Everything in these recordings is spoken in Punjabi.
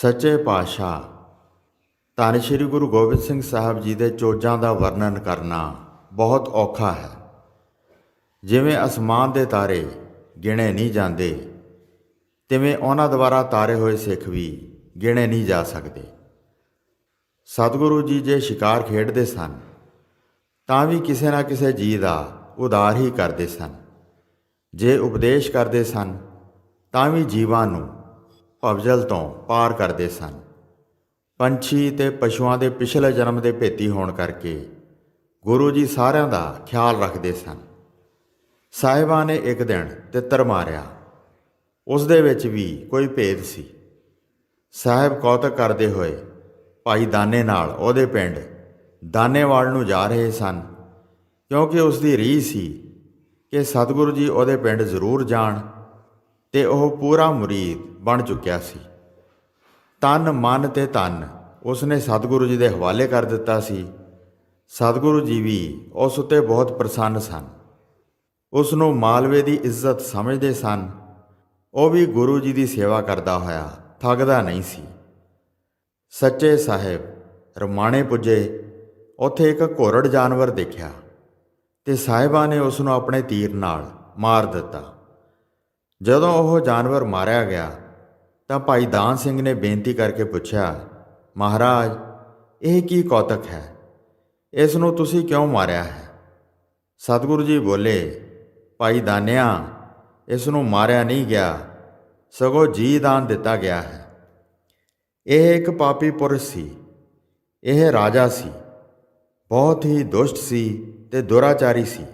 ਸੱਚੇ ਪਾਤਸ਼ਾਹ, ਧੰਨ ਸ਼੍ਰੀ ਗੁਰੂ ਗੋਬਿੰਦ ਸਿੰਘ ਸਾਹਿਬ ਜੀ ਦੇ ਚੋਜਾਂ ਦਾ ਵਰਣਨ ਕਰਨਾ ਬਹੁਤ ਔਖਾ ਹੈ। ਜਿਵੇਂ ਅਸਮਾਨ ਦੇ ਤਾਰੇ ਗਿਣੇ ਨਹੀਂ ਜਾਂਦੇ, ਤਿਵੇਂ ਉਹਨਾਂ ਦੁਆਰਾ ਤਾਰੇ ਹੋਏ ਸਿੱਖ ਵੀ ਗਿਣੇ ਨਹੀਂ ਜਾ ਸਕਦੇ। ਸਤਿਗੁਰੂ ਜੀ ਜੇ ਸ਼ਿਕਾਰ ਖੇਡਦੇ ਸਨ, ਤਾਂ ਵੀ ਕਿਸੇ ਨਾ ਕਿਸੇ ਜੀ ਦਾ ਉਦਾਰ ਹੀ ਕਰਦੇ ਸਨ। ਜੇ ਉਪਦੇਸ਼ ਕਰਦੇ ਸਨ, ਤਾਂ ਵੀ ਜੀਵਾਂ ਨੂੰ ਭਵਜਲ ਤੋਂ ਪਾਰ ਕਰਦੇ ਸਨ। ਪੰਛੀ ਤੇ ਪਸ਼ੂਆਂ ਦੇ ਪਿਛਲੇ ਜਨਮ ਦੇ ਭੇਤੀ ਹੋਣ ਕਰਕੇ ਗੁਰੂ ਜੀ ਸਾਰਿਆਂ ਦਾ ਖਿਆਲ ਰੱਖਦੇ ਸਨ। ਸਾਹਿਬਾਂ ਨੇ ਇੱਕ ਦਿਨ ਤਿੱਤਰ ਮਾਰਿਆ। ਉਸ ਦੇ ਵਿੱਚ ਵੀ ਕੋਈ ਭੇਦ ਸੀ। ਸਾਹਿਬ ਕੌਤਕ ਕਰਦੇ ਹੋਏ ਭਾਈ ਦਾਨੇ ਨਾਲ ਉਹਦੇ ਪਿੰਡ ਦਾਨੇਵਾਲ ਨੂੰ ਜਾ ਰਹੇ ਸਨ, ਕਿਉਂਕਿ ਉਸ ਦੀ ਰੀਝ ਸੀ ਕਿ ਸਤਿਗੁਰੂ ਜੀ ਉਹਦੇ ਪਿੰਡ ਜ਼ਰੂਰ ਜਾਣ ਤੇ ਉਹ ਪੂਰਾ ਮੁਰੀਦ ਬਣ ਚੁੱਕਿਆ ਸੀ। ਤਨ, ਮਨ ਤੇ ਤਨ, ਉਸਨੇ ਸਤਿਗੁਰੂ ਜੀ ਦੇ ਹਵਾਲੇ ਕਰ ਦਿੱਤਾ ਸੀ। ਸਤਿਗੁਰੂ ਜੀ ਵੀ ਉਸ ਉੱਤੇ ਬਹੁਤ ਪ੍ਰਸੰਨ ਸਨ। ਉਸ ਨੂੰ ਮਾਲਵੇ ਦੀ ਇੱਜ਼ਤ ਸਮਝਦੇ ਸਨ। ਉਹ ਵੀ ਗੁਰੂ ਜੀ ਦੀ ਸੇਵਾ ਕਰਦਾ ਹੋਇਆ, ਥੱਕਦਾ ਨਹੀਂ ਸੀ। ਸੱਚੇ ਸਾਹਿਬ, ਰਮਾਣੇ ਪੁੱਜੇ, ਉੱਥੇ ਇੱਕ ਘੋਰੜ ਜਾਨਵਰ ਦੇਖਿਆ ਤੇ ਸਾਹਿਬਾਂ ਨੇ ਉਸ ਨੂੰ ਆਪਣੇ ਤੀਰ ਨਾਲ ਮਾਰ ਦਿੱਤਾ। ਜਦੋਂ ਉਹ ਜਾਨਵਰ ਮਾਰਿਆ ਗਿਆ ਤਾਂ ਭਾਈ ਦਾਨ ਸਿੰਘ ਨੇ ਬੇਨਤੀ ਕਰਕੇ ਪੁੱਛਿਆ, ਮਹਾਰਾਜ, ਇਹ ਕੀ ਕੌਤਕ ਹੈ? ਇਸ ਨੂੰ ਤੁਸੀਂ ਕਿਉਂ ਮਾਰਿਆ ਹੈ? ਸਤਿਗੁਰੂ ਜੀ ਬੋਲੇ, ਭਾਈ ਦਾਨਿਆ, ਇਸ ਨੂੰ ਮਾਰਿਆ ਨਹੀਂ ਗਿਆ, ਸਗੋਂ ਜੀ ਦਾਨ ਦਿੱਤਾ ਗਿਆ ਹੈ। ਇਹ ਇੱਕ ਪਾਪੀ ਪੁਰਸ਼ ਸੀ, ਇਹ ਰਾਜਾ ਸੀ, ਬਹੁਤ ਹੀ ਦੁਸ਼ਟ ਸੀ ਤੇ ਦੁਰਾਚਾਰੀ ਸੀ।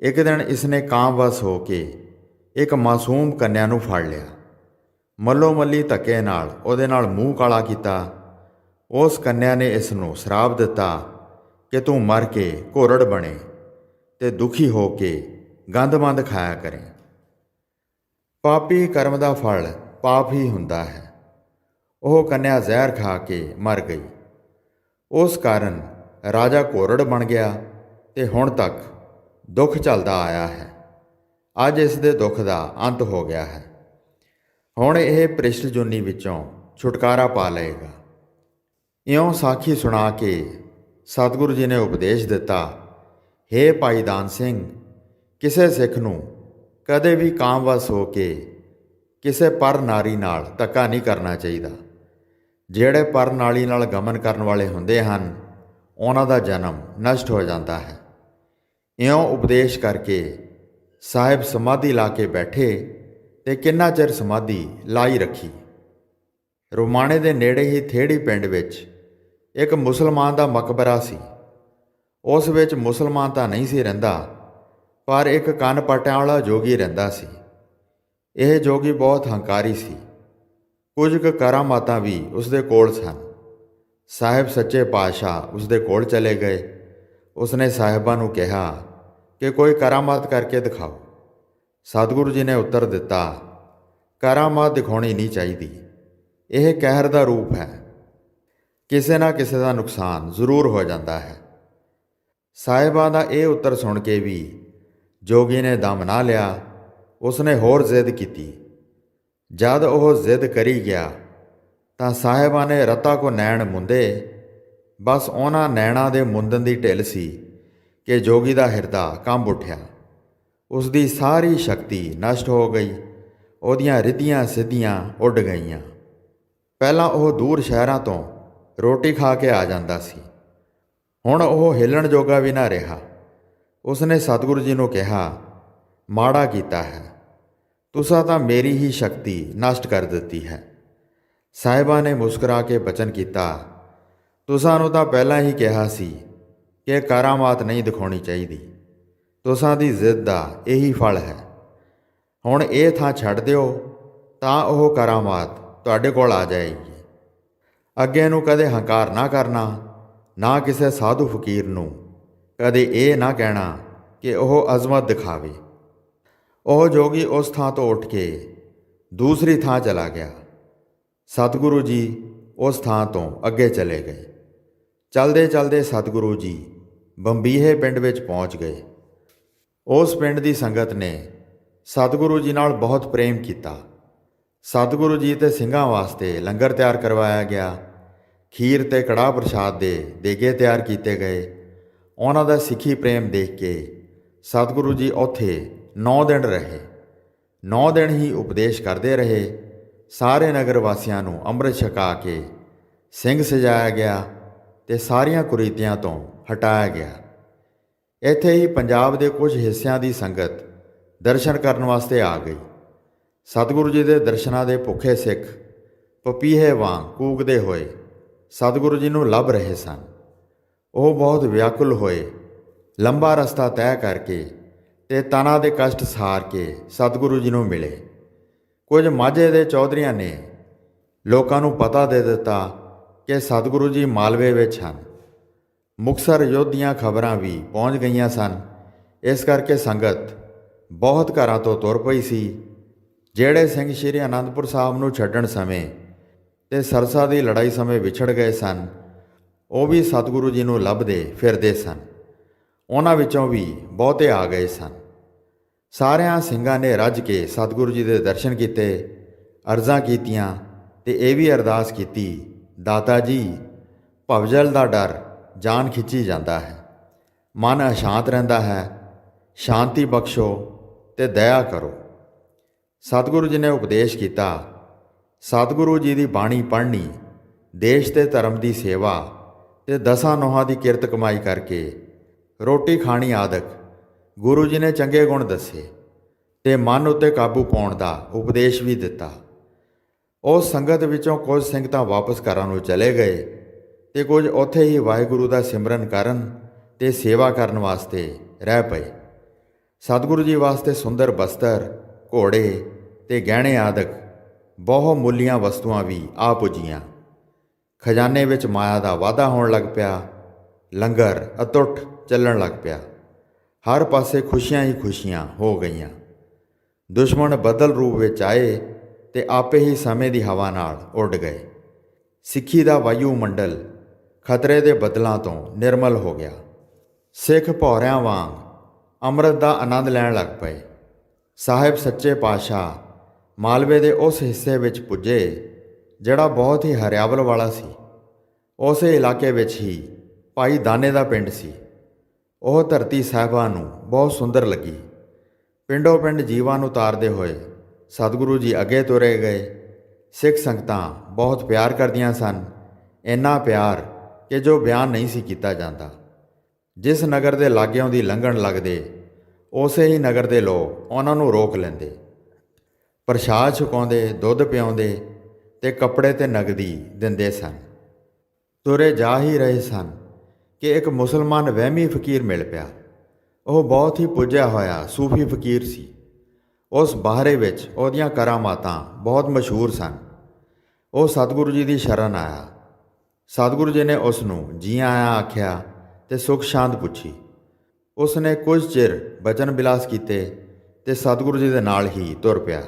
ਇੱਕ ਦਿਨ ਇਸਨੇ ਕਾਮਵਸ ਹੋ ਕੇ ਇੱਕ ਮਾਸੂਮ ਕੰਨਿਆ ਨੂੰ ਫੜ ਲਿਆ। ਮੱਲੋ ਮੱਲੀ ਧੱਕੇ ਨਾਲ ਉਹਦੇ ਨਾਲ ਮੂੰਹ ਕਾਲਾ ਕੀਤਾ। ਉਸ ਕੰਨਿਆ ਨੇ ਇਸ ਨੂੰ ਸ਼ਰਾਪ ਦਿੱਤਾ ਕਿ ਤੂੰ ਮਰ ਕੇ ਘੋਰੜ ਬਣੇ ਤੇ ਦੁਖੀ ਹੋ ਕੇ ਗੰਦਮੰਦ ਖਾਇਆ ਕਰੇ। ਪਾਪੀ ਕਰਮ ਦਾ ਫਲ ਪਾਪ ਹੀ ਹੁੰਦਾ ਹੈ। ਉਹ ਕੰਨਿਆ ਜ਼ਹਿਰ ਖਾ ਕੇ ਮਰ ਗਈ। ਉਸ ਕਾਰਨ ਰਾਜਾ ਘੋਰੜ ਬਣ ਗਿਆ ਤੇ ਹੁਣ ਤੱਕ ਦੁੱਖ ਚੱਲਦਾ ਆਇਆ ਹੈ। ਅੱਜ ਇਸ ਦੇ ਦੁੱਖ ਦਾ ਅੰਤ ਹੋ ਗਿਆ ਹੈ। ਹੁਣ ਇਹ ਪ੍ਰਿਸ਼ਟ ਜੁਨੀ ਵਿੱਚੋਂ ਛੁਟਕਾਰਾ ਪਾ ਲਏਗਾ। ਇਉਂ ਸਾਖੀ ਸੁਣਾ ਕੇ ਸਤਿਗੁਰੂ ਜੀ ਨੇ ਉਪਦੇਸ਼ ਦਿੱਤਾ, ਹੇ ਭਾਈ ਦਾਨ ਸਿੰਘ, ਕਿਸੇ ਸਿੱਖ ਨੂੰ ਕਦੇ ਵੀ ਕਾਮਵਸ ਹੋ ਕੇ ਕਿਸੇ ਪਰ ਨਾਰੀ ਨਾਲ ਧੱਕਾ ਨਹੀਂ ਕਰਨਾ ਚਾਹੀਦਾ। ਜਿਹੜੇ ਪਰ ਨਾਲੀ ਨਾਲ ਗਮਨ ਕਰਨ ਵਾਲੇ ਹੁੰਦੇ ਹਨ, ਉਹਨਾਂ ਦਾ ਜਨਮ ਨਸ਼ਟ ਹੋ ਜਾਂਦਾ ਹੈ। ਇਉਂ ਉਪਦੇਸ਼ ਕਰਕੇ ਸਾਹਿਬ ਸਮਾਧੀ ਲਾ ਕੇ ਬੈਠੇ ਤੇ ਕਿੰਨਾ ਚਿਰ ਸਮਾਧੀ ਲਾਈ ਰੱਖੀ? ਰੋਮਾਣੇ ਦੇ ਨੇੜੇ ਹੀ ਥੇੜੀ ਪਿੰਡ ਵਿੱਚ ਇੱਕ ਮੁਸਲਮਾਨ ਦਾ ਮਕਬਰਾ ਸੀ। ਉਸ ਵਿੱਚ ਮੁਸਲਮਾਨ ਤਾਂ ਨਹੀਂ ਸੀ ਰਹਿੰਦਾ, ਪਰ ਇੱਕ ਕੰਨ ਪਟਿਆਂ ਵਾਲਾ ਜੋਗੀ ਰਹਿੰਦਾ ਸੀ। ਇਹ ਜੋਗੀ ਬਹੁਤ ਹੰਕਾਰੀ ਸੀ। ਕੁਝ ਕੁ ਕਰਾਮਾਤਾਂ ਵੀ ਉਸ ਦੇ ਕੋਲ ਸਨ। ਸਾਹਿਬ ਸੱਚੇ ਪਾਤਸ਼ਾਹ ਉਸ ਦੇ ਕੋਲ ਚਲੇ ਗਏ। ਉਸਨੇ ਸਾਹਿਬਾਂ ਨੂੰ ਕਿਹਾ ਕਿ ਕੋਈ ਕਰਾਮਾਤ ਕਰਕੇ ਦਿਖਾਓ। ਸਤਿਗੁਰੂ ਜੀ ਨੇ ਉੱਤਰ ਦਿੱਤਾ ਕਰਾਮਾਤ ਦਿਖਾਉਣੀ ਨਹੀਂ ਚਾਹੀਦੀ। ਇਹ ਕਹਿਰ ਦਾ ਰੂਪ ਹੈ। ਕਿਸੇ ਨਾ ਕਿਸੇ ਦਾ ਨੁਕਸਾਨ ਜ਼ਰੂਰ ਹੋ ਜਾਂਦਾ ਹੈ। ਸਾਹਿਬਾਂ ਦਾ ਇਹ ਉੱਤਰ ਸੁਣ ਕੇ ਵੀ ਜੋਗੀ ਨੇ ਦਮ ਨਾ ਲਿਆ। ਉਸਨੇ ਹੋਰ ਜ਼ਿੱਦ ਕੀਤੀ। ਜਦ ਉਹ ਜ਼ਿੱਦ ਕਰੀ ਗਿਆ, ਤਾਂ ਸਾਹਿਬਾਂ ਨੇ ਰਤਾ ਕੋ ਨੈਣ ਮੁੰਦੇ, ਬਸ ਉਹਨਾਂ ਨੈਣਾ ਦੇ ਮੁੰਦਨ ਦੀ ਢਿੱਲ ਸੀ ਕਿ ਜੋਗੀ ਦਾ ਹਿਰਦਾ ਕੰਬ ਉੱਠਿਆ। ਉਸ ਦੀ ਸਾਰੀ ਸ਼ਕਤੀ ਨਸ਼ਟ ਹੋ ਗਈ। ਉਹਦੀਆਂ ਰਿੱਧੀਆਂ ਸਿੱਧੀਆਂ ਉੱਡ ਗਈਆਂ। ਪਹਿਲਾਂ ਉਹ ਦੂਰ ਸ਼ਹਿਰਾਂ ਤੋਂ ਰੋਟੀ ਖਾ ਕੇ ਆ ਜਾਂਦਾ ਸੀ। ਹੁਣ ਉਹ ਹਿੱਲਣ ਜੋਗਾ ਵੀ ਨਾ ਰਿਹਾ। ਉਸਨੇ ਸਤਿਗੁਰੂ ਜੀ ਨੂੰ ਕਿਹਾ, ਮਾੜਾ ਕੀਤਾ ਹੈ। ਤੁਸਾਂ ਤਾਂ ਮੇਰੀ ਹੀ ਸ਼ਕਤੀ ਨਸ਼ਟ ਕਰ ਦਿੱਤੀ ਹੈ। ਸਾਹਿਬਾਂ ਨੇ ਮੁਸਕਰਾ ਕੇ ਬਚਨ ਕੀਤਾ। ਤੁਸਾਂ ਨੂੰ ਤਾਂ ਪਹਿਲਾਂ ਹੀ ਕਿਹਾ ਸੀ ਕਿ ਕਰਾਮਾਤ ਨਹੀਂ ਦਿਖਾਉਣੀ ਚਾਹੀਦੀ। ਤੁਸਾਂ ਦੀ ਜ਼ਿੱਦ ਦਾ ਇਹੀ ਫਲ ਹੈ। ਹੁਣ ਇਹ ਥਾਂ ਛੱਡ ਦਿਓ, ਤਾਂ ਉਹ ਕਰਾਮਾਤ ਤੁਹਾਡੇ ਕੋਲ ਆ ਜਾਏਗੀ। ਅੱਗੇ ਨੂੰ ਕਦੇ ਹੰਕਾਰ ਨਾ ਕਰਨਾ, ਨਾ ਕਿਸੇ ਸਾਧੂ ਫਕੀਰ ਨੂੰ। ਕਦੇ ਇਹ ਨਾ ਕਹਿਣਾ ਕਿ ਉਹ ਅਜ਼ਮਤ ਦਿਖਾਵੇ। ਉਹ ਜੋਗੀ ਉਸ ਥਾਂ ਤੋਂ ਉੱਠ ਕੇ ਦੂਸਰੀ ਥਾਂ ਚਲਾ ਗਿਆ। ਸਤਿਗੁਰੂ ਜੀ ਉਸ ਥਾਂ ਤੋਂ ਅੱਗੇ ਚਲੇ ਗਏ। ਚਲਦੇ ਚਲਦੇ ਸਤਿਗੁਰੂ ਜੀ ਬੰਬੀਹੇ ਪਿੰਡ ਵਿੱਚ ਪਹੁੰਚ ਗਏ। ਉਸ ਪਿੰਡ ਦੀ ਸੰਗਤ ਨੇ ਸਤਿਗੁਰੂ ਜੀ ਨਾਲ ਬਹੁਤ ਪ੍ਰੇਮ ਕੀਤਾ। ਸਤਿਗੁਰੂ ਜੀ ਤੇ ਸਿੰਘਾਂ ਵਾਸਤੇ ਲੰਗਰ ਤਿਆਰ ਕਰਵਾਇਆ ਗਿਆ। ਖੀਰ ਤੇ ਕੜਾਹ ਪ੍ਰਸ਼ਾਦ ਦੇ ਦੇਗੇ ਤਿਆਰ ਕੀਤੇ ਗਏ। ਉਹਨਾਂ ਦਾ ਸਿੱਖੀ ਪ੍ਰੇਮ ਦੇਖ ਕੇ ਸਤਿਗੁਰੂ ਜੀ ਉੱਥੇ 9 ਦਿਨ ਰਹੇ। 9 ਦਿਨ ਹੀ ਉਪਦੇਸ਼ ਕਰਦੇ ਰਹੇ। ਸਾਰੇ ਨਗਰ ਵਾਸੀਆਂ ਨੂੰ ਅੰਮ੍ਰਿਤ ਛਕਾ ਕੇ ਸਿੰਘ ਸਜਾਇਆ ਗਿਆ ਤੇ ਸਾਰੀਆਂ ਕੁਰੀਤੀਆਂ ਤੋਂ ਹਟਾਇਆ ਗਿਆ। ਇੱਥੇ ਹੀ ਪੰਜਾਬ ਦੇ ਕੁਝ ਹਿੱਸਿਆਂ ਦੀ ਸੰਗਤ ਦਰਸ਼ਨ ਕਰਨ ਵਾਸਤੇ ਆ ਗਈ। ਸਤਿਗੁਰੂ ਜੀ ਦੇ ਦਰਸ਼ਨਾਂ ਦੇ ਭੁੱਖੇ ਸਿੱਖ ਪਪੀਹੇ ਵਾਂਗ ਕੂਕਦੇ ਹੋਏ ਸਤਿਗੁਰੂ ਜੀ ਨੂੰ ਲੱਭ ਰਹੇ ਸਨ। ਉਹ ਬਹੁਤ ਵਿਆਕੁਲ ਹੋਏ, ਲੰਬਾ ਰਸਤਾ ਤੈਅ ਕਰਕੇ ਤੇ ਤਨਾਂ ਦੇ ਕਸ਼ਟ ਸਾਰ ਕੇ ਸਤਿਗੁਰੂ ਜੀ ਨੂੰ ਮਿਲੇ। ਕੁਝ ਮਾਝੇ ਦੇ ਚੌਧਰੀਆਂ ਨੇ ਲੋਕਾਂ ਨੂੰ ਪਤਾ ਦੇ ਦਿੱਤਾ ਕਿ ਸਤਿਗੁਰੂ ਜੀ ਮਾਲਵੇ ਵਿੱਚ ਹਨ। ਮੁਕਸਰ ਯੁੱਧ ਦੀਆਂ ਖਬਰਾਂ ਵੀ ਪਹੁੰਚ ਗਈਆਂ ਸਨ। ਇਸ ਕਰਕੇ ਸੰਗਤ ਬਹੁਤ ਘਰਾਂ ਤੋਂ ਤੁਰ ਪਈ ਸੀ, ਜਿਹੜੇ ਸਿੰਘ ਸ਼੍ਰੀ ਅਨੰਦਪੁਰ ਸਾਹਿਬ ਨੂੰ ਛੱਡਣ ਸਮੇਂ ਤੇ ਸਰਸਾ ਦੀ ਲੜਾਈ ਸਮੇਂ ਵਿਛੜ ਗਏ ਸਨ, ਉਹ ਵੀ ਸਤਿਗੁਰੂ ਜੀ ਨੂੰ ਲੱਭਦੇ ਫਿਰਦੇ ਸਨ। ਉਹਨਾਂ ਵਿੱਚੋਂ ਵੀ ਬਹੁਤੇ ਆ ਗਏ ਸਨ। ਸਾਰਿਆਂ ਸਿੰਘਾਂ ਨੇ ਰੱਜ ਕੇ ਸਤਿਗੁਰੂ ਜੀ ਦੇ ਦਰਸ਼ਨ ਕੀਤੇ, ਅਰਜ਼ਾਂ ਕੀਤੀਆਂ ਤੇ ਇਹ ਵੀ ਅਰਦਾਸ ਕੀਤੀ, ਦਾਤਾ ਜੀ, ਭਵਜਲ ਦਾ ਡਰ ਜਾਨ ਖਿੱਚੀ ਜਾਂਦਾ ਹੈ। ਮਨ ਅਸ਼ਾਂਤ ਰਹਿੰਦਾ ਹੈ। ਸ਼ਾਂਤੀ ਬਖਸ਼ੋ ਤੇ ਦਇਆ ਕਰੋ। ਸਤਿਗੁਰੂ ਜੀ ਨੇ ਉਪਦੇਸ਼ ਕੀਤਾ, ਸਤਿਗੁਰੂ ਜੀ ਦੀ ਬਾਣੀ ਪੜ੍ਹਨੀ, ਦੇਸ਼ ਤੇ ਧਰਮ ਦੀ ਸੇਵਾ ਤੇ ਦਸਾਂ ਨੋਹਾਂ ਦੀ ਕਿਰਤ ਕਮਾਈ ਕਰਕੇ ਰੋਟੀ ਖਾਣੀ ਆਦਿਕ ਗੁਰੂ ਜੀ ਨੇ ਚੰਗੇ ਗੁਣ ਦੱਸੇ ਤੇ ਮਨ ਉੱਤੇ ਕਾਬੂ ਪਾਉਣ ਦਾ ਉਪਦੇਸ਼ ਵੀ ਦਿੱਤਾ। ਉਹ ਸੰਗਤ ਵਿੱਚੋਂ ਕੁਝ ਸਿੰਘ ਤਾਂ ਵਾਪਸ ਘਰਾਂ ਨੂੰ ਚਲੇ ਗਏ। ਤੇ ਕੁਝ ਉੱਥੇ ਹੀ ਵਾਹਿਗੁਰੂ ਦਾ ਸਿਮਰਨ ਕਰਨ ਤੇ ਸੇਵਾ ਕਰਨ ਵਾਸਤੇ ਰਹਿ ਪਏ। ਸਤਿਗੁਰੂ ਜੀ ਵਾਸਤੇ ਸੁੰਦਰ ਬਸਤਰ, ਘੋੜੇ ਤੇ ਗਹਿਣੇ ਆਦਿਕ ਬਹੁ ਮੁੱਲੀਆਂ ਵਸਤੂਆਂ ਵੀ ਆ ਪੁੱਜੀਆਂ। ਖਜ਼ਾਨੇ ਵਿੱਚ ਮਾਇਆ ਦਾ ਵਾਧਾ ਹੋਣ ਲੱਗ ਪਿਆ, ਲੰਗਰ ਅਤੁੱਟ ਚੱਲਣ ਲੱਗ ਪਿਆ। ਹਰ ਪਾਸੇ ਖੁਸ਼ੀਆਂ ਹੀ ਖੁਸ਼ੀਆਂ ਹੋ ਗਈਆਂ। ਦੁਸ਼ਮਣ ਬਦਲ ਰੂਪ ਵਿੱਚ ਆਏ ਤੇ ਆਪੇ ਹੀ ਸਮੇਂ ਦੀ ਹਵਾ ਨਾਲ ਉੱਡ ਗਏ। ਸਿੱਖੀ ਦਾ ਵਾਯੂ ਮੰਡਲ ਖਤਰੇ ਦੇ ਬਦਲਾਂ ਤੋਂ ਨਿਰਮਲ ਹੋ ਗਿਆ। ਸਿੱਖ ਭੌਰਿਆਂ ਵਾਂਗ ਅੰਮ੍ਰਿਤ ਦਾ ਆਨੰਦ ਲੈਣ ਲੱਗ ਪਏ। ਸਾਹਿਬ ਸੱਚੇ ਪਾਤਸ਼ਾਹ ਮਾਲਵੇ ਦੇ ਉਸ ਹਿੱਸੇ ਵਿੱਚ ਪੁੱਜੇ, ਜਿਹੜਾ ਬਹੁਤ ਹੀ ਹਰਿਆਵਲ ਵਾਲਾ ਸੀ। ਉਸੇ ਇਲਾਕੇ ਵਿੱਚ ਹੀ ਭਾਈ ਦਾਨੇ ਦਾ ਪਿੰਡ ਸੀ। ਉਹ ਧਰਤੀ ਸਾਹਿਬਾਂ ਨੂੰ ਬਹੁਤ ਸੁੰਦਰ ਲੱਗੀ। ਪਿੰਡੋਂ ਪਿੰਡ ਜੀਵਾਂ ਨੂੰ ਤਾਰਦੇ ਹੋਏ ਸਤਿਗੁਰੂ ਜੀ ਅੱਗੇ ਤੁਰੇ ਗਏ। ਸਿੱਖ ਸੰਗਤਾਂ ਬਹੁਤ ਪਿਆਰ ਕਰਦੀਆਂ ਸਨ। ਇੰਨਾ ਪਿਆਰ ਕਿ ਜੋ ਬਿਆਨ ਨਹੀਂ ਸੀ ਕੀਤਾ ਜਾਂਦਾ। ਜਿਸ ਨਗਰ ਦੇ ਲਾਗਿਆਂ ਦੀ ਲੰਘਣ ਲੱਗਦੇ, ਉਸੇ ਹੀ ਨਗਰ ਦੇ ਲੋਕ ਉਹਨਾਂ ਨੂੰ ਰੋਕ ਲੈਂਦੇ। ਪ੍ਰਸ਼ਾਦ ਛਕਾਉਂਦੇ, ਦੁੱਧ ਪਿਆਉਂਦੇ ਤੇ ਕੱਪੜੇ ਤੇ ਨਗਦੀ ਦਿੰਦੇ ਸਨ। ਤੁਰੇ ਜਾ ਹੀ ਰਹੇ ਸਨ ਕਿ ਇੱਕ ਮੁਸਲਮਾਨ ਵਹਿਮੀ ਫਕੀਰ ਮਿਲ ਪਿਆ। ਉਹ ਬਹੁਤ ਹੀ ਪੁੱਜਿਆ ਹੋਇਆ ਸੂਫੀ ਫਕੀਰ ਸੀ। ਉਸ ਬਾਹਰੇ ਵਿੱਚ ਉਹਦੀਆਂ ਕਰਾਮਾਤਾਂ ਬਹੁਤ ਮਸ਼ਹੂਰ ਸਨ। ਉਹ ਸਤਿਗੁਰੂ ਜੀ ਦੀ ਸ਼ਰਨ ਆਇਆ। ਸਤਿਗੁਰੂ ਜੀ ਨੇ ਉਸ ਨੂੰ ਜੀ ਆਇਆਂ ਆਖਿਆ ਤੇ ਸੁਖ ਸ਼ਾਂਤ ਪੁੱਛੀ। ਉਸ ਨੇ ਕੁਝ ਚਿਰ ਬਚਨ ਬਿਲਾਸ ਕੀਤੇ ਤੇ ਸਤਿਗੁਰੂ ਜੀ ਦੇ ਨਾਲ ਹੀ ਤੁਰ ਪਿਆ।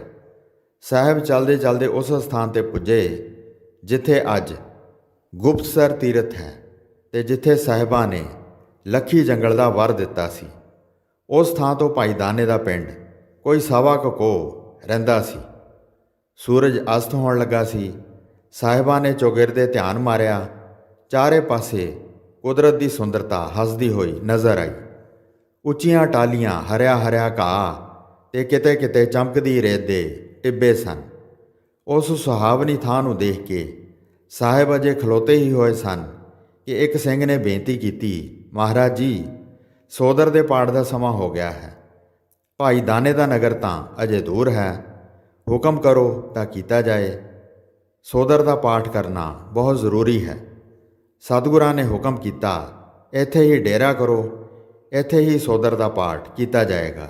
ਸਾਹਿਬ ਚਲਦੇ ਚਲਦੇ ਉਸ ਸਥਾਨ ਤੇ ਪੁੱਜੇ, ਜਿੱਥੇ ਅੱਜ ਗੁਪਤਸਰ ਤੀਰਥ ਹੈ ਤੇ ਜਿੱਥੇ ਸਾਹਿਬਾਂ ਨੇ ਲੱਖੀ ਜੰਗਲ ਦਾ ਵਰ ਦਿੱਤਾ ਸੀ। ਉਸ ਥਾਂ ਤੋਂ ਭਾਈ ਦਾਨੇ ਦਾ ਪਿੰਡ ਕੋਈ ਸਵਾ ਕੁ ਕੋ ਰਹਿੰਦਾ ਸੀ। ਸੂਰਜ ਅਸਤ ਹੋਣ ਲੱਗਾ ਸੀ ਸਾਹਿਬਾਂ ਨੇ ਚੌਗਿਰਦੇ ਧਿਆਨ ਮਾਰਿਆ। ਚਾਰੇ ਪਾਸੇ ਕੁਦਰਤ ਦੀ ਸੁੰਦਰਤਾ ਹੱਸਦੀ ਹੋਈ ਨਜ਼ਰ ਆਈ। ਉੱਚੀਆਂ ਟਾਲੀਆਂ ਹਰਿਆ ਹਰਿਆ ਘਾਹ ਤੇ ਕਿਤੇ ਕਿਤੇ ਚਮਕਦੀ ਰੇਤ ਦੇ ਟਿੱਬੇ ਸਨ। ਉਸ ਸੁਹਾਵਣੀ ਥਾਂ ਨੂੰ ਦੇਖ ਕੇ ਸਾਹਿਬ ਅਜੇ ਖਲੋਤੇ ਹੀ ਹੋਏ ਸਨ ਕਿ ਇੱਕ ਸਿੰਘ ਨੇ ਬੇਨਤੀ ਕੀਤੀ, ਮਹਾਰਾਜ ਜੀ, ਸੋਦਰ ਦੇ ਪਾਠ ਦਾ ਸਮਾਂ ਹੋ ਗਿਆ ਹੈ। ਭਾਈ ਦਾਨੇ ਦਾ ਨਗਰ ਤਾਂ ਅਜੇ ਦੂਰ ਹੈ। ਹੁਕਮ ਕਰੋ ਤਾਂ ਕੀਤਾ ਜਾਏ। ਸੋਦਰ ਦਾ ਪਾਠ ਕਰਨਾ ਬਹੁਤ ਜ਼ਰੂਰੀ ਹੈ। ਸਤਿਗੁਰਾਂ ਨੇ ਹੁਕਮ ਕੀਤਾ, ਇੱਥੇ ਹੀ ਡੇਰਾ ਕਰੋ, ਇੱਥੇ ਹੀ ਸੋਦਰ ਦਾ ਪਾਠ ਕੀਤਾ ਜਾਏਗਾ।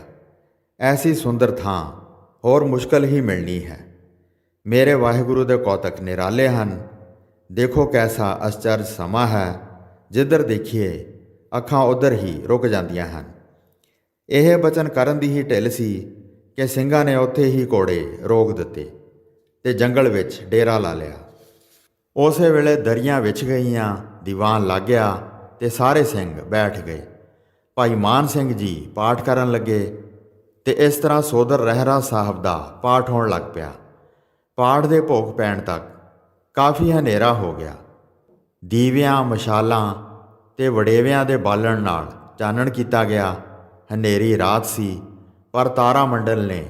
ਐਸੀ ਸੁੰਦਰ ਥਾਂ ਹੋਰ ਮੁਸ਼ਕਲ ਹੀ ਮਿਲਣੀ ਹੈ। ਮੇਰੇ ਵਾਹਿਗੁਰੂ ਦੇ ਕੌਤਕ ਨਿਰਾਲੇ ਹਨ। ਦੇਖੋ ਕੈਸਾ ਅਚਰਜ ਸਮਾਂ ਹੈ। ਜਿੱਧਰ ਦੇਖੀਏ, ਅੱਖਾਂ ਉਧਰ ਹੀ ਰੁਕ ਜਾਂਦੀਆਂ ਹਨ। ਇਹ ਬਚਨ ਕਰਨ ਦੀ ਹੀ ਢਿੱਲ ਸੀ ਕਿ ਸਿੰਘਾਂ ਨੇ ਉੱਥੇ ਹੀ ਘੋੜੇ ਰੋਕ ਦਿੱਤੇ। ਤੇ ਜੰਗਲ ਵਿੱਚ ਡੇਰਾ ਲਾ ਲਿਆ। ਉਸੇ ਵੇਲੇ ਦਰੀਆਂ ਵਿੱਚ ਗਈਆਂ, ਦੀਵਾਨ ਲੱਗ ਗਿਆ ਤੇ ਸਾਰੇ ਸਿੰਘ ਬੈਠ ਗਏ। ਭਾਈ ਮਾਨ ਸਿੰਘ ਜੀ ਪਾਠ ਕਰਨ ਲੱਗੇ ਤੇ ਇਸ ਤਰ੍ਹਾਂ ਸੋਦਰ ਰਹਿਰਾ ਸਾਹਿਬ ਦਾ ਪਾਠ ਹੋਣ ਲੱਗ ਪਿਆ। ਪਾਠ ਦੇ ਭੋਗ ਪੈਣ ਤੱਕ ਕਾਫੀ ਹਨੇਰਾ ਹੋ ਗਿਆ। ਦੀਵਿਆਂ, ਮਸ਼ਾਲਾਂ ਤੇ ਵੜੇਵਿਆਂ ਦੇ ਬਾਲਣ ਨਾਲ ਚਾਨਣ ਕੀਤਾ ਗਿਆ। ਹਨੇਰੀ ਰਾਤ ਸੀ, ਪਰ ਤਾਰਾ ਮੰਡਲ ਨੇ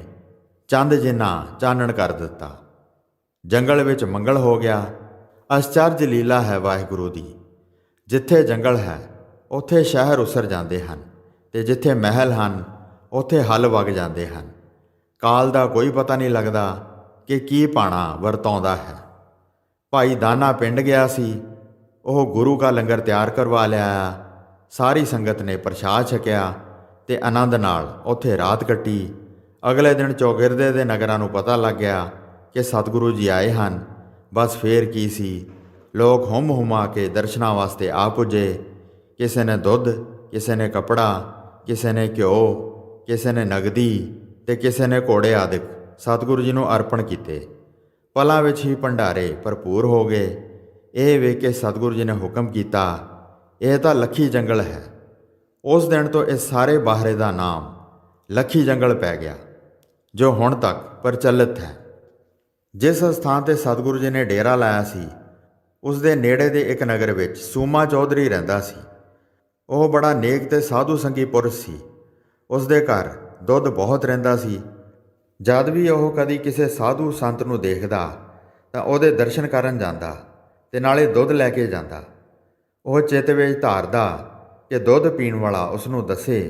ਚੰਦ ਜਿੰਨਾ ਚਾਨਣ ਕਰ ਦਿੱਤਾ। ਜੰਗਲ ਵਿੱਚ ਮੰਗਲ ਹੋ ਗਿਆ। ਅਚਰਜ ਲੀਲਾ ਹੈ ਵਾਹਿਗੁਰੂ ਦੀ। ਜਿੱਥੇ ਜੰਗਲ ਹੈ, ਉੱਥੇ ਸ਼ਹਿਰ ਉਸਰ ਜਾਂਦੇ ਹਨ ਤੇ ਜਿੱਥੇ ਮਹਿਲ ਹਨ, ਉੱਥੇ ਹਲ ਵਗ ਜਾਂਦੇ ਹਨ। ਕਾਲ ਦਾ ਕੋਈ ਪਤਾ ਨਹੀਂ ਲੱਗਦਾ ਕਿ ਕੀ ਪਾਣਾ ਵਰਤਾਉਂਦਾ ਹੈ। ਭਾਈ ਦਾਨਾ ਪਿੰਡ ਗਿਆ ਸੀ। ਉਹ ਗੁਰੂ ਕਾ ਲੰਗਰ ਤਿਆਰ ਕਰਵਾ ਲਿਆ। ਸਾਰੀ ਸੰਗਤ ਨੇ ਪ੍ਰਸ਼ਾਦ ਛਕਿਆ ਤੇ ਆਨੰਦ ਨਾਲ ਉੱਥੇ ਰਾਤ ਕੱਟੀ। ਅਗਲੇ ਦਿਨ ਚੌਗਿਰਦੇ ਦੇ ਨਗਰਾਂ ਨੂੰ ਪਤਾ ਲੱਗ ਗਿਆ ਕਿ ਸਤਿਗੁਰੂ ਜੀ ਆਏ ਹਨ। ਬਸ ਫੇਰ ਕੀ ਸੀ? ਲੋਕ ਹੁੰਮ ਹੁਮਾ ਕੇ ਦਰਸ਼ਨਾਂ ਵਾਸਤੇ ਆ ਪੁੱਜੇ। ਕਿਸੇ ਨੇ ਦੁੱਧ, ਕਿਸੇ ਨੇ ਕਪੜਾ, ਕਿਸੇ ਨੇ ਘਿਓ, ਕਿਸੇ ਨੇ ਨਗਦੀ ਤੇ ਕਿਸੇ ਨੇ ਘੋੜੇ ਆਦਿਕ ਸਤਿਗੁਰੂ ਜੀ ਨੂੰ ਅਰਪਣ ਕੀਤੇ। ਪਲਾਂ ਵਿੱਚ ਹੀ ਭੰਡਾਰੇ ਭਰਪੂਰ ਹੋ ਗਏ। ਇਹ ਵੇਖ ਕੇ ਸਤਿਗੁਰੂ ਜੀ ਨੇ ਹੁਕਮ ਕੀਤਾ, ਇਹ ਤਾਂ ਲੱਖੀ ਜੰਗਲ ਹੈ। ਉਸ ਦਿਨ ਤੋਂ ਇਹ ਸਾਰੇ ਬਾਹਰੇ ਦਾ ਨਾਮ ਲੱਖੀ ਜੰਗਲ ਪੈ ਗਿਆ, ਜੋ ਹੁਣ ਤੱਕ ਪ੍ਰਚਲਿਤ ਹੈ। ਜਿਸ ਸਥਾਨ ਤੇ ਸਤਿਗੁਰੂ ਜੀ ਨੇ ਡੇਰਾ ਲਾਇਆ ਸੀ, ਉਸ ਦੇ ਨੇੜੇ ਦੇ ਇੱਕ ਨਗਰ ਵਿੱਚ ਸੂਮਾ ਚੌਧਰੀ ਰਹਿੰਦਾ ਸੀ। ਉਹ ਬੜਾ ਨੇਕ ਤੇ ਸਾਧੂ ਸੰਗੀ ਪੁਰਸ਼ ਸੀ। ਉਸ ਦੇ ਘਰ ਦੁੱਧ ਬਹੁਤ ਰਹਿੰਦਾ ਸੀ। ਜਦ ਵੀ ਉਹ ਕਦੀ ਕਿਸੇ ਸਾਧੂ ਸੰਤ ਨੂੰ ਦੇਖਦਾ, ਤਾਂ ਉਹਦੇ ਦਰਸ਼ਨ ਕਰਨ ਜਾਂਦਾ ਤੇ ਨਾਲੇ ਦੁੱਧ ਲੈ ਕੇ ਜਾਂਦਾ। ਉਹ ਚਿੱਤ ਵਿੱਚ ਧਾਰਦਾ ਕਿ ਦੁੱਧ ਪੀਣ ਵਾਲਾ ਉਸ ਨੂੰ ਦੱਸੇ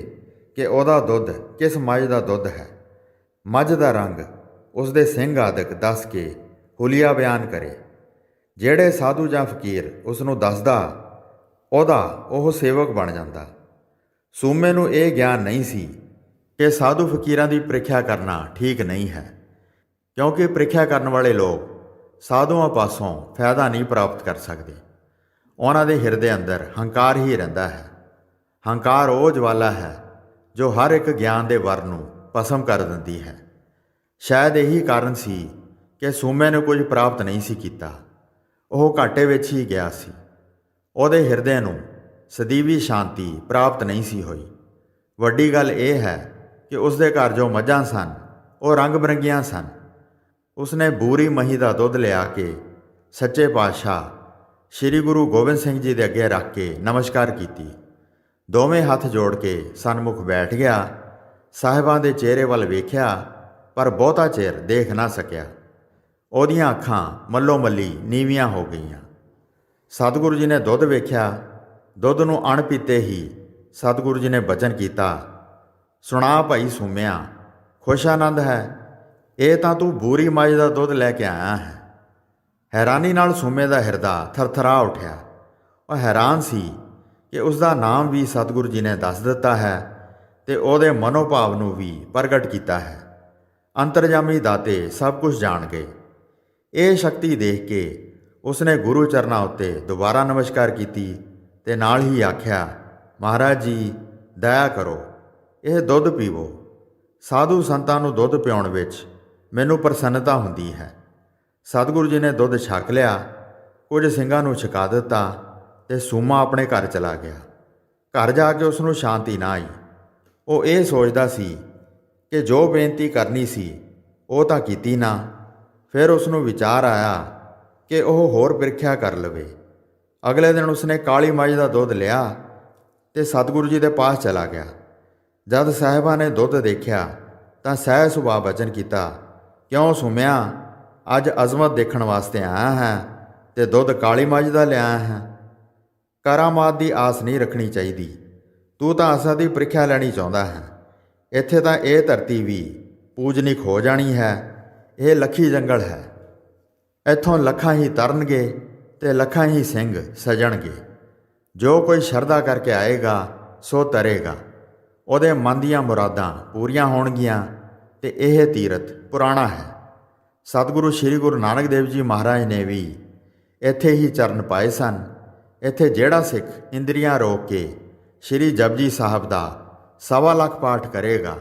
ਕਿ ਉਹਦਾ ਦੁੱਧ ਕਿਸ ਮੱਝ ਦਾ ਦੁੱਧ ਹੈ। ਮੱਝ ਦਾ ਰੰਗ ਉਸ ਦੇ ਸਿੰਘ ਆਦਿਕ ਦੱਸ ਕੇ ਹੁਲੀਆ ਬਿਆਨ ਕਰੇ। ਜਿਹੜੇ ਸਾਧੂ ਜਾਂ ਫਕੀਰ ਉਸ ਨੂੰ ਦੱਸਦਾ, ਉਹਦਾ ਉਹ ਸੇਵਕ ਬਣ ਜਾਂਦਾ। ਸੂਮੇ ਨੂੰ ਇਹ ਗਿਆਨ ਨਹੀਂ ਸੀ ਕਿ ਸਾਧੂ ਫਕੀਰਾਂ ਦੀ ਪ੍ਰੀਖਿਆ ਕਰਨਾ ਠੀਕ ਨਹੀਂ ਹੈ, ਕਿਉਂਕਿ ਪ੍ਰੀਖਿਆ ਕਰਨ ਵਾਲੇ ਲੋਕ ਸਾਧੂਆਂ ਪਾਸੋਂ ਫਾਇਦਾ ਨਹੀਂ ਪ੍ਰਾਪਤ ਕਰ ਸਕਦੇ। ਉਹਨਾਂ ਦੇ ਹਿਰਦੇ ਅੰਦਰ ਹੰਕਾਰ ਹੀ ਰਹਿੰਦਾ ਹੈ। ਹੰਕਾਰ ਉਹ ਜਵਾਲਾ ਹੈ ਜੋ ਹਰ ਇੱਕ ਗਿਆਨ ਦੇ ਵਰ ਨੂੰ ਭਸਮ ਕਰ ਦਿੰਦੀ ਹੈ। ਸ਼ਾਇਦ ਇਹੀ ਕਾਰਨ ਸੀ ਕਿ ਸੂਮੇ ਨੇ ਕੁਝ ਪ੍ਰਾਪਤ ਨਹੀਂ ਸੀ ਕੀਤਾ। ਉਹ ਘਾਟੇ ਵਿੱਚ ਹੀ ਗਿਆ ਸੀ। ਉਹਦੇ ਹਿਰਦੇ ਨੂੰ ਸਦੀਵੀ ਸ਼ਾਂਤੀ ਪ੍ਰਾਪਤ ਨਹੀਂ ਸੀ ਹੋਈ। ਵੱਡੀ ਗੱਲ ਇਹ ਹੈ ਕਿ ਉਸ ਦੇ ਘਰ ਜੋ ਮੱਝਾਂ ਸਨ, ਉਹ ਰੰਗ ਬਰੰਗੀਆਂ ਸਨ। ਉਸਨੇ ਬੂਰੀ ਮਹੀ ਦਾ ਦੁੱਧ ਲਿਆ ਕੇ ਸੱਚੇ ਪਾਤਸ਼ਾਹ ਸ੍ਰੀ ਗੁਰੂ ਗੋਬਿੰਦ ਸਿੰਘ ਜੀ ਦੇ ਅੱਗੇ ਰੱਖ ਕੇ ਨਮਸਕਾਰ ਕੀਤੀ। ਦੋਵੇਂ ਹੱਥ ਜੋੜ ਕੇ ਸਨਮੁਖ ਬੈਠ ਗਿਆ। ਸਾਹਿਬਾਂ ਦੇ ਚਿਹਰੇ ਵੱਲ ਵੇਖਿਆ ਪਰ ਬਹੁਤਾ ਚਿਰ ਦੇਖ ਨਾ ਸਕਿਆ। ਉਹਦੀਆਂ ਅੱਖਾਂ ਮੱਲੋ ਮੱਲੀ ਨੀਵੀਆਂ ਹੋ ਗਈਆਂ। ਸਤਿਗੁਰੂ ਜੀ ਨੇ ਦੁੱਧ ਵੇਖਿਆ। ਦੁੱਧ ਨੂੰ ਅਣ ਪੀਤੇ ਹੀ ਸਤਿਗੁਰੂ ਜੀ ਨੇ ਬਚਨ ਕੀਤਾ। ਸੁਣਾ ਭਾਈ ਸੁਮਿਆ, ਖੁਸ਼ ਆਨੰਦ ਹੈ। ਇਹ ਤਾਂ ਤੂੰ ਬੂਰੀ ਮਾਈ ਦਾ ਦੁੱਧ ਲੈ ਕੇ ਆਇਆ ਹੈ। ਹੈਰਾਨੀ ਨਾਲ ਸੁਮੇ ਦਾ ਹਿਰਦਾ ਥਰਥਰਾ ਉੱਠਿਆ। ਉਹ ਹੈਰਾਨ ਸੀ ਕਿ ਉਸ ਦਾ ਨਾਮ ਵੀ ਸਤਿਗੁਰੂ ਜੀ ਨੇ ਦੱਸ ਦਿੱਤਾ ਹੈ ਤੇ ਉਹਦੇ ਮਨੋਭਾਵ ਨੂੰ ਵੀ ਪ੍ਰਗਟ ਕੀਤਾ ਹੈ। ਅੰਤਰਜਾਮੀ ਦਾਤੇ ਸਭ ਕੁਝ ਜਾਣਗੇ। ਇਹ ਸ਼ਕਤੀ ਦੇਖ ਕੇ ਉਸਨੇ ਗੁਰੂ ਚਰਨਾਂ ਉੱਤੇ ਦੁਬਾਰਾ ਨਮਸਕਾਰ ਕੀਤੀ ਤੇ ਨਾਲ ਹੀ ਆਖਿਆ, ਮਹਾਰਾਜ ਜੀ, ਦਇਆ ਕਰੋ, ਇਹ ਦੁੱਧ ਪੀਵੋ। ਸਾਧੂ ਸੰਤਾਂ ਨੂੰ ਦੁੱਧ ਪਿਉਣ ਵਿੱਚ ਮੈਨੂੰ ਪ੍ਰਸੰਨਤਾ ਹੁੰਦੀ ਹੈ। ਸਤਿਗੁਰੂ ਜੀ ਨੇ ਦੁੱਧ ਛਕ ਲਿਆ, ਕੁਝ ਸਿੰਘਾਂ ਨੂੰ ਛਕਾ ਦਿੱਤਾ ਤੇ ਸੂਮਾ ਆਪਣੇ ਘਰ ਚਲਾ ਗਿਆ। ਘਰ ਜਾ ਕੇ ਉਸ ਨੂੰ ਸ਼ਾਂਤੀ ਨਾ ਆਈ। ਉਹ ਇਹ ਸੋਚਦਾ ਸੀ ਕਿ ਜੋ ਬੇਨਤੀ ਕਰਨੀ ਸੀ, ਉਹ ਤਾਂ ਕੀਤੀ ਨਾ। ਫਿਰ ਉਸ ਨੂੰ ਵਿਚਾਰ ਆਇਆ ਕਿ ਉਹ ਹੋਰ ਪ੍ਰੀਖਿਆ ਕਰ ਲਵੇ। ਅਗਲੇ ਦਿਨ ਉਸਨੇ ਕਾਲੀ ਮੱਝ ਦਾ ਦੁੱਧ ਲਿਆ ਤੇ ਸਤਿਗੁਰੂ ਜੀ ਦੇ ਪਾਸ ਚਲਾ ਗਿਆ। ਜਦ ਸਾਹਿਬਾਂ ਨੇ ਦੁੱਧ ਦੇਖਿਆ, ਤਾਂ ਸਹਿ ਸੁਭਾ ਬਚਨ ਕੀਤਾ, ਕਿਉਂ ਸੁਮਿਆ, ਅੱਜ ਅਜ਼ਮਤ ਦੇਖਣ ਵਾਸਤੇ ਆਇਆ ਹੈ ਤੇ ਦੁੱਧ ਕਾਲੀ ਮੱਝ ਦਾ ਲਿਆਇਆ ਹੈ। ਕਰਾਮਾਤ ਦੀ ਆਸ ਨਹੀਂ ਰੱਖਣੀ ਚਾਹੀਦੀ। ਤੂੰ ਤਾਂ ਆਸਾਂ ਦੀ ਪ੍ਰੀਖਿਆ ਲੈਣੀ ਚਾਹੁੰਦਾ ਹੈ। ਇੱਥੇ ਤਾਂ ਇਹ ਧਰਤੀ ਵੀ ਪੂਜਨਿਕ ਹੋ ਜਾਣੀ ਹੈ। ਇਹ ਲੱਖੀ ਜੰਗਲ ਹੈ। ਇੱਥੋਂ ਲੱਖਾਂ ਹੀ ਤਰਨਗੇ ਤੇ ਲੱਖਾਂ ਹੀ ਸਿੰਘ ਸਜਣਗੇ। ਜੋ ਕੋਈ ਸ਼ਰਧਾ ਕਰਕੇ ਆਏਗਾ, ਸੋ ਤਰੇਗਾ। ਉਹਦੇ ਮਨ ਦੀਆਂ ਮੁਰਾਦਾਂ ਪੂਰੀਆਂ ਹੋਣਗੀਆਂ ਤੇ ਇਹ ਤੀਰਥ ਪੁਰਾਣਾ ਹੈ। ਸਤਿਗੁਰੂ ਸ੍ਰੀ ਗੁਰੂ ਨਾਨਕ ਦੇਵ ਜੀ ਮਹਾਰਾਜ ਨੇ ਵੀ ਇੱਥੇ ਹੀ ਚਰਨ ਪਾਏ ਸਨ। ਇੱਥੇ ਜਿਹੜਾ ਸਿੱਖ ਇੰਦਰੀਆਂ ਰੋਕ ਕੇ ਸ੍ਰੀ ਜਪਜੀ ਸਾਹਿਬ ਦਾ ਸਵਾ ਲੱਖ ਪਾਠ ਕਰੇਗਾ,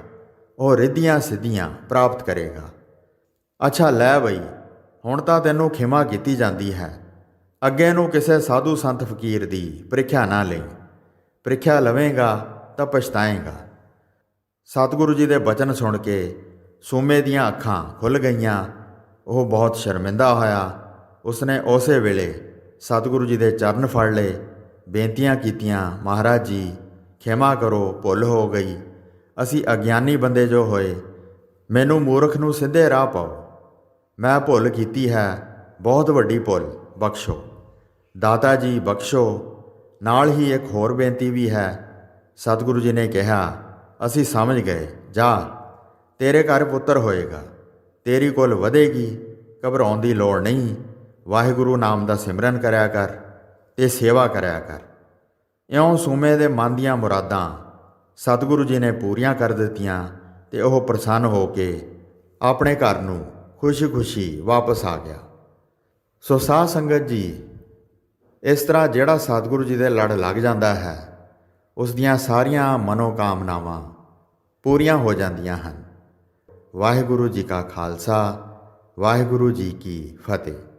ਉਹ ਰਿੱਧੀਆਂ ਸਿੱਧੀਆਂ ਪ੍ਰਾਪਤ ਕਰੇਗਾ। ਅੱਛਾ, ਲੈ ਬਈ, ਹੁਣ ਤਾਂ ਤੈਨੂੰ ਖਿਮਾ ਕੀਤੀ ਜਾਂਦੀ ਹੈ। ਅੱਗੇ ਨੂੰ ਕਿਸੇ ਸਾਧੂ ਸੰਤ ਫਕੀਰ ਦੀ ਪ੍ਰੀਖਿਆ ਨਾ ਲਈ। ਪ੍ਰੀਖਿਆ ਲਵੇਂਗਾ ਤਾਂ ਪਛਤਾਏਗਾ। ਸਤਿਗੁਰੂ ਜੀ ਦੇ ਬਚਨ ਸੁਣ ਕੇ ਸੋਮੇ ਦੀਆਂ ਅੱਖਾਂ ਖੁੱਲ ਗਈਆਂ। ਉਹ ਬਹੁਤ ਸ਼ਰਮਿੰਦਾ ਹੋਇਆ। ਉਸਨੇ ਉਸੇ ਵੇਲੇ ਸਤਿਗੁਰੂ ਜੀ ਦੇ ਚਰਨ ਫੜ ਲਏ, ਬੇਨਤੀਆਂ ਕੀਤੀਆਂ, ਮਹਾਰਾਜ ਜੀ ਖਿਮਾ ਕਰੋ, ਭੁੱਲ ਹੋ ਗਈ। ਅਸੀਂ ਅਗਿਆਨੀ ਬੰਦੇ ਜੋ ਹੋਏ, ਮੈਨੂੰ ਮੂਰਖ ਨੂੰ ਸਿੱਧੇ ਰਾਹ ਪਾਓ। ਮੈਂ ਭੁੱਲ ਕੀਤੀ ਹੈ, ਬਹੁਤ ਵੱਡੀ ਭੁੱਲ, ਬਖਸ਼ੋ। ਦਾਤਾ ਜੀ, ਬਖਸ਼ੋ। ਨਾਲ ਹੀ ਇੱਕ ਹੋਰ ਬੇਨਤੀ ਵੀ ਹੈ। ਸਤਿਗੁਰੂ ਜੀ ਨੇ ਕਿਹਾ, ਅਸੀਂ ਸਮਝ ਗਏ, ਜਾ, ਤੇਰੇ ਘਰ ਪੁੱਤਰ ਹੋਏਗਾ। ਤੇਰੀ ਕੋਲ ਵਧੇਗੀ, ਘਬਰਾਉਣ ਦੀ ਲੋੜ ਨਹੀਂ। ਵਾਹਿਗੁਰੂ ਨਾਮ ਦਾ ਸਿਮਰਨ ਕਰਿਆ ਕਰ, ਤੇ ਸੇਵਾ ਕਰਿਆ ਕਰ। ਇਉਂ ਸੂਮੇ ਦੇ ਮਨ ਦੀਆਂ ਮੁਰਾਦਾਂ ਸਤਿਗੁਰੂ ਜੀ ਨੇ ਪੂਰੀਆਂ ਕਰ ਦਿੱਤੀਆਂ ਤੇ ਉਹ ਪ੍ਰਸੰਨ ਹੋ ਕੇ ਆਪਣੇ ਘਰ ਨੂੰ ਖੁਸ਼ੀ-ਖੁਸ਼ੀ ਵਾਪਸ ਆ ਗਿਆ। ਸੋ ਸਾਧ ਸੰਗਤ ਜੀ, ਇਸ ਤਰ੍ਹਾਂ ਜਿਹੜਾ ਸਤਿਗੁਰੂ ਜੀ ਦੇ ਲੜ ਲੱਗ ਜਾਂਦਾ ਹੈ, ਉਸ ਦੀਆਂ ਸਾਰੀਆਂ ਮਨੋਕਾਮਨਾਵਾਂ ਪੂਰੀਆਂ ਹੋ ਜਾਂਦੀਆਂ ਹਨ। ਵਾਹਿਗੁਰੂ ਜੀ ਕਾ ਖਾਲਸਾ, ਵਾਹਿਗੁਰੂ ਜੀ ਕੀ ਫਤਿਹ।